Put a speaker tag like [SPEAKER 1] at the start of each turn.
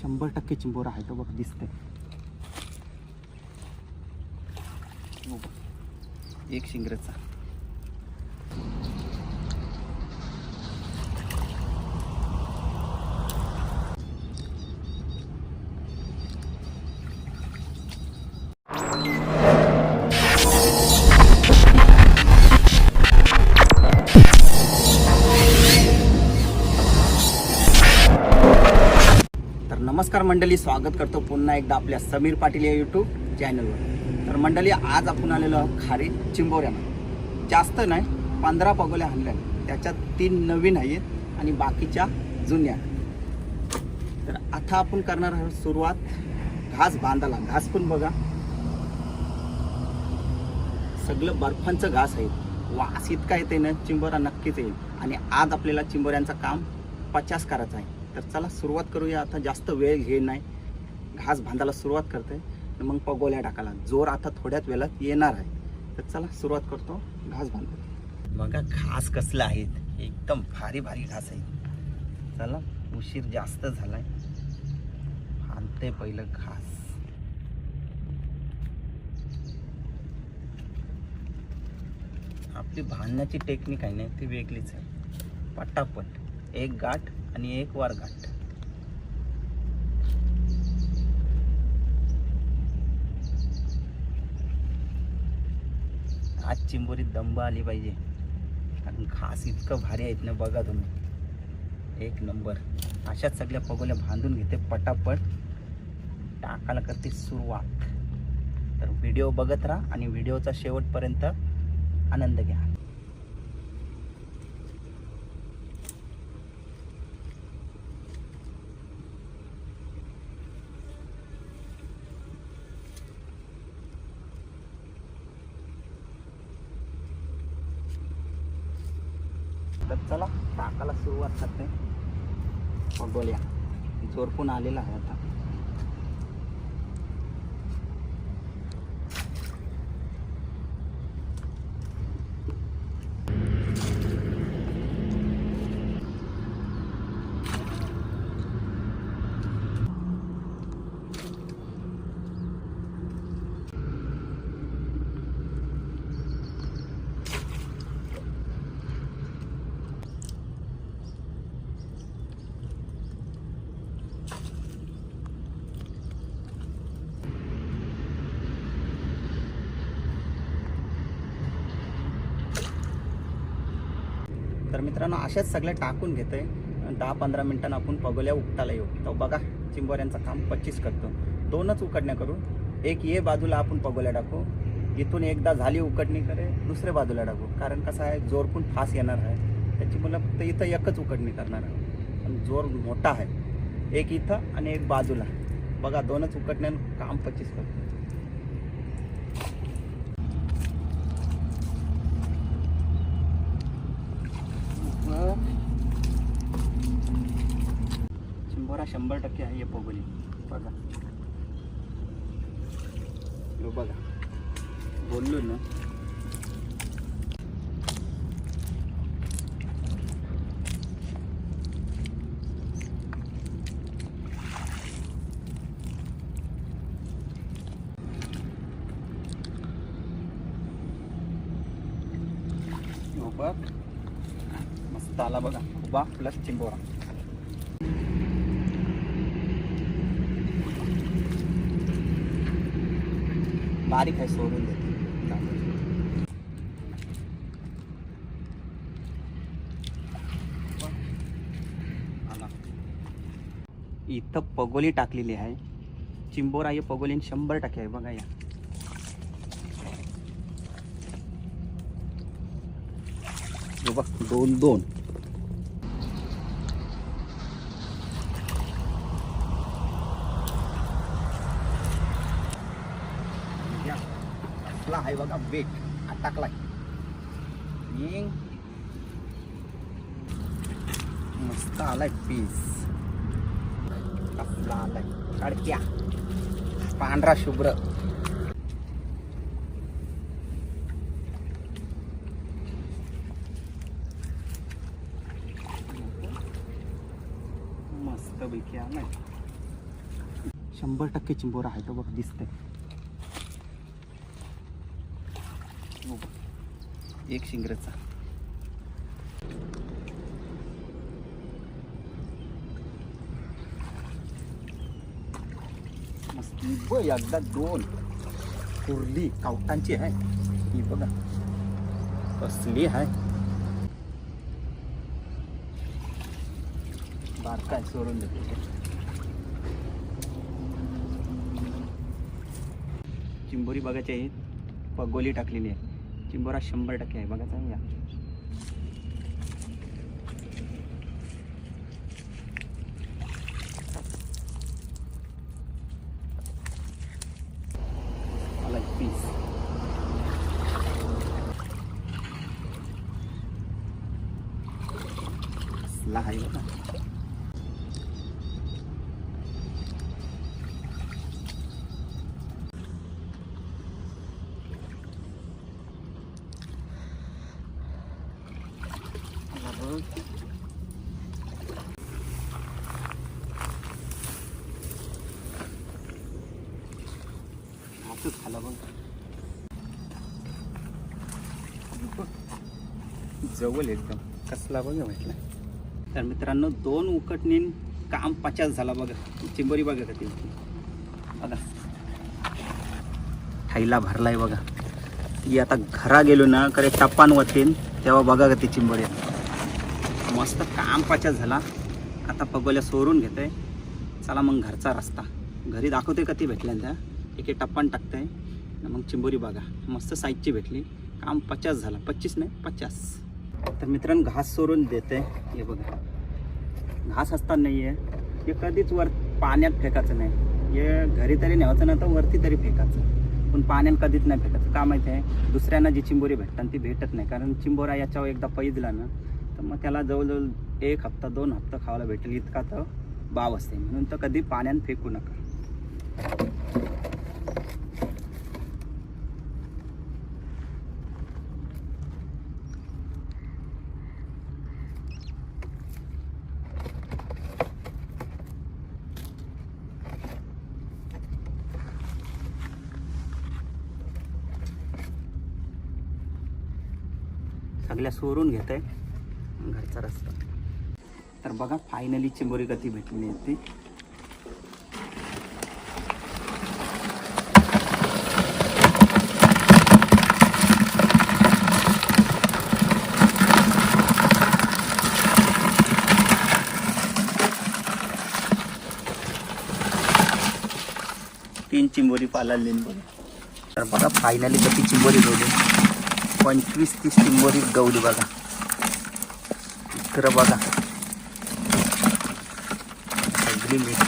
[SPEAKER 1] शंभर टक्के चिंबोरा आहे तो बघ दिसतंय. एक शिंगरेचा. नमस्कार मंडळी स्वागत करतो पुन्हा एकदा आपल्या समीर पाटील या यूट्यूब चॅनलवर तर मंडळी आज आपण आलेलो आहोत खारी चिंबोऱ्यानं जास्त नाही पंधरा पगोल्या आणल्या त्याच्यात तीन नवीन आहेत आणि बाकीच्या जुन्या तर आता आपण करणार आहोत सुरुवात. घास बांधाला घास पण बघा. सगळं बर्फांचं घास आहे. वास इतका येते ना चिंबोरा नक्कीच येईल. आणि आज आपल्याला चिंबोऱ्यांचं काम पचास करायचं आहे. तर चला सुरुवात करूया. आता जास्त वेळ घे नाही. घास बांधायला सुरुवात करते मग पगोल्या टाकायला. जोर आता थोड्याच वेळात येणार आहे. तर चला सुरुवात करतो. घास बांधतो बघा घास कसला आहेत. एकदम भारी भारी घास आहे चला उशीर जास्त झालाय. बांधते पहिलं घास. आपली बांधण्याची टेक्निक आहे ना ती वेगळीच आहे. पटापट. एक गाठ आणि एक वार आज चिंबोरीत दंब आली पाहिजे. कारण घास इतकं भारी आहेत ना बघा तुम्ही. एक नंबर. अशाच सगळ्या पगोल्या बांधून घेते पटापट. टाकायला करते सुरुवात. तर व्हिडिओ बघत राहा आणि व्हिडिओचा शेवटपर्यंत आनंद घ्या. तर चला टाकाला सुरुवात करते. पगोल्या जोर पण आलेला आहे आता. तर मित्रांनो अशाच सगळ्या टाकून घेतोय. दहा पंधरा मिनिटांना आपण पगोल्या उपटायला येऊ. तर बघा चिंबोऱ्यांचं काम पच्चीस करतो. दोनच उकडण्या करू. एक ये बाजूला आपण पगोल्या टाकू. इथून एकदा झाली उकडणी करे दुसऱ्या बाजूला टाकू. कारण कसं आहे जोर पण फास येणार आहे. त्याची मुलं फक्त इथं एकच उकडणी करणार आहे. पण जोर मोठा आहे. एक इथं आणि एक बाजूला. बघा दोनच उकडण्यानं काम पच्चीस करतो. चिंबोरा शंभर टक्के आहे हे पोगोली. बघा. हो बघा. बोललो ना. बघ. मस्त आला बघा. उभा प्लस चिंबोरा. बारीक आहे सोडून देते. इथं पगोली टाकलेली आहे. चिंबोरा हे पगोली शंभर टक्के आहे बघा या. बघ दोन दोन या. कसला आहे बघा वेट टाकलाय. मस्त आलाय पीस कसला आलाय. कडक्या पांढरा शुभ्र. मस्त पैकी आलाय. शंभर टक्के चिंबोरा आहे तो बघ दिसतंय हो बघ. एक शिंगरचा. मस्त. बघ हो, एकदा दोन. कुर्ली कावटांची आहे. ही बघा. कसली आहे. बारकाय सोडून देते. चिंबोरी बघायची आहे. पगोली टाकलेली आहे. बोरा शंभर टक्के आहे. बघा आहे या एक पीस लहान आहे बघा खाला बघ. जवळ एकदम. कसला बघा म्हटलं. तर मित्रांनो दोन उकटणीन काम पचास झाला बघा. चिंबोरी बघा का ती. बघा. थैला भरलाय बघा. ती आता घरा गेलो ना करे टप्पान वतीन तेव्हा बघा का ती चिंबोरी. मस्त काम पचास झाला. आता पगोल्या सोडून घेतोय. चला मग घरचा रस्ता. घरी दाखवते का ती भेटल्या एक एक टप्पान टाकतं आहे मग चिंबोरी बघा मस्त साईजची भेटली. काम पचास झाला. पच्चीस नाही पचास. तर मित्रांनो घास सोडून देते हे बघा. घास असताना नाही आहे हे कधीच वर पाण्यात फेकायचं नाही. हे घरी तरी न्यायचं ना तर वरती तरी फेकायचं. पण पाण्यात कधीच नाही फेकायचं. का माहिती आहे? दुसऱ्यांना जी चिंबोरी भेटतात ती भेटत नाही. कारण चिंबोरा याच्यावर एकदा पैजला ना तर मग त्याला जवळजवळ एक हप्ता दोन हप्ता खावायला भेटेल. इतका तर बाव असते. म्हणून तर कधी पाण्यात फेकू नका. सगळ्या सोरून घेत आहे घरचा रस्ता. तर बघा फायनली चिंबोरी गती भेटली आहे ती तीन चिंबोरी पालाली. तर बघा फायनली कशी चिंबोरी गवली पंचवीस तीस चिंबोरी गवली बघा. इकडं बघा. सगळी मीठ